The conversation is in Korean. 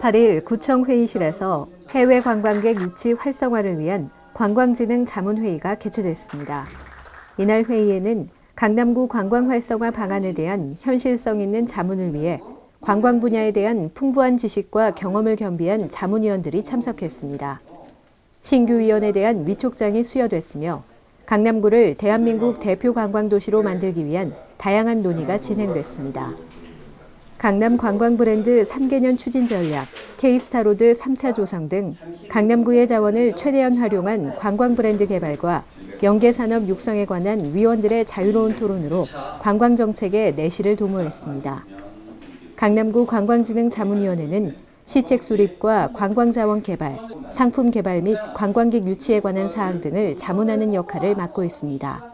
8일 구청 회의실에서 해외 관광객 유치 활성화를 위한 관광진흥 자문회의가 개최됐습니다. 이날 회의에는 강남구 관광 활성화 방안에 대한 현실성 있는 자문을 위해 관광 분야에 대한 풍부한 지식과 경험을 겸비한 자문위원들이 참석했습니다. 신규 위원에 대한 위촉장이 수여됐으며 강남구를 대한민국 대표 관광도시로 만들기 위한 다양한 논의가 진행됐습니다. 강남 관광 브랜드 3개년 추진 전략, K스타로드 3차 조성 등 강남구의 자원을 최대한 활용한 관광 브랜드 개발과 연계 산업 육성에 관한 위원들의 자유로운 토론으로 관광 정책의 내실을 도모했습니다. 강남구 관광진흥 자문위원회는 시책 수립과 관광자원 개발, 상품 개발 및 관광객 유치에 관한 사항 등을 자문하는 역할을 맡고 있습니다.